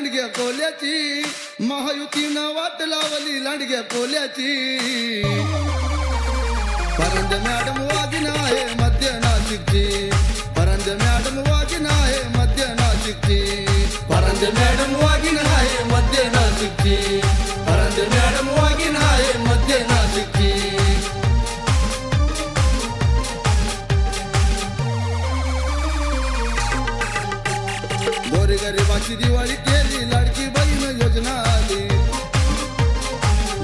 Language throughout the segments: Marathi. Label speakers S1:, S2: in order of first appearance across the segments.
S1: लांडग्या कोल्याची महायुतीनं वाट लावली लांडग्या कोल्याची. परंद मॅडम वागिन आहे मध्य नाशिकची. परंद मॅडम वागिन आहे मध्य नाशिकची. परंद मॅडम वागिन आहे मध्य नाशिकची. परंद मॅडम गोरगरिबाची दिवाळी केली लाडकी बहीण योजना आली.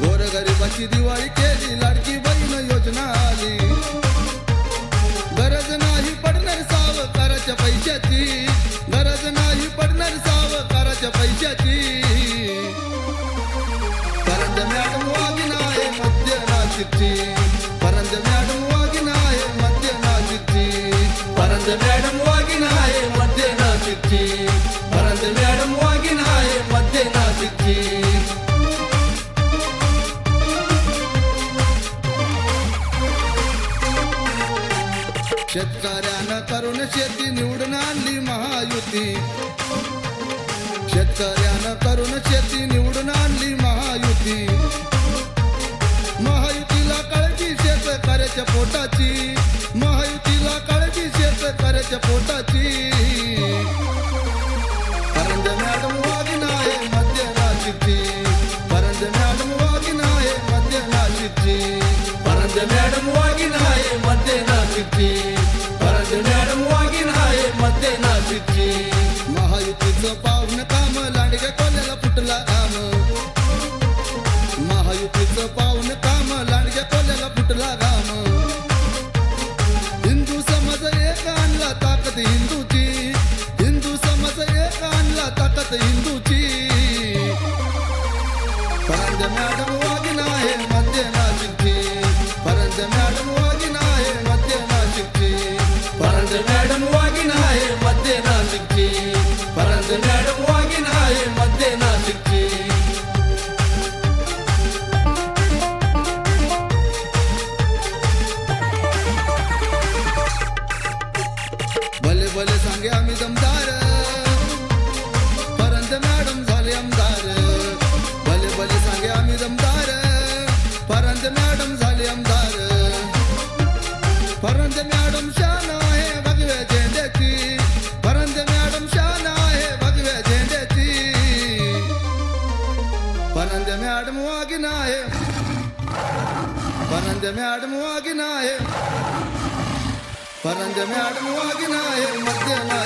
S1: गोरगरिबाची दिवाळी केली लाडकी बहीण योजना आली. गरज नाही पडणार सावकाराच्या पैशाची. गरज नाही पडणार सावकाराच्या पैशाची. परंज मॅडम वागिन आहे मध्य नाशिकची शेतकऱ्यानं करून शेती निवडून आणली महायुती. शेतकऱ्यानं करून शेती निवडून आणली महायुती. महायुतीला काळजी शेतकऱ्याच्या पोटाची. महायुतीला काळजी शेतकऱ्याच्या पोटाची. परंज मॅडम वागिन आहे मध्य नाशिकची. परंज मॅडम वागिन आहे मध्य नाशिकची. परंज मॅडम वागिन आहे मध्य नाशिकची. महायुतीचं पाहुण काम लांडग्या कोल्याला फुटला काम महायुतीचं पाहुण काम लांडग्या कोल्याला फुटला घाम हिंदू समाज एक आणला ताकद हिंदूची. हिंदू समाज एक आणला ताकद हिंदूची. परंज मॅडम वागिन आहे मध्य नाशिकची. परंज मॅडम वागिन आहे मध्य नाशिकची. परंज मॅडम சாலை அமிதம் தார. பரந்த மேடம் சாலை அம்தார பலி பலி சாலை அமிதம் தார. பரந்த மேடம் சாலை அம்தார பரந்த மேடம் ஷானா ஹே பகவே ஜெயந்தி பரந்த மேடம் ஷானா ஹே பகவே ஜெயந்தி பரந்த மேடம் வாகினா ஹே பரந்த மேடம் வாகினா ஹே आहे परंज मॅडम वागिन आहे मध्य नाशिकची परंज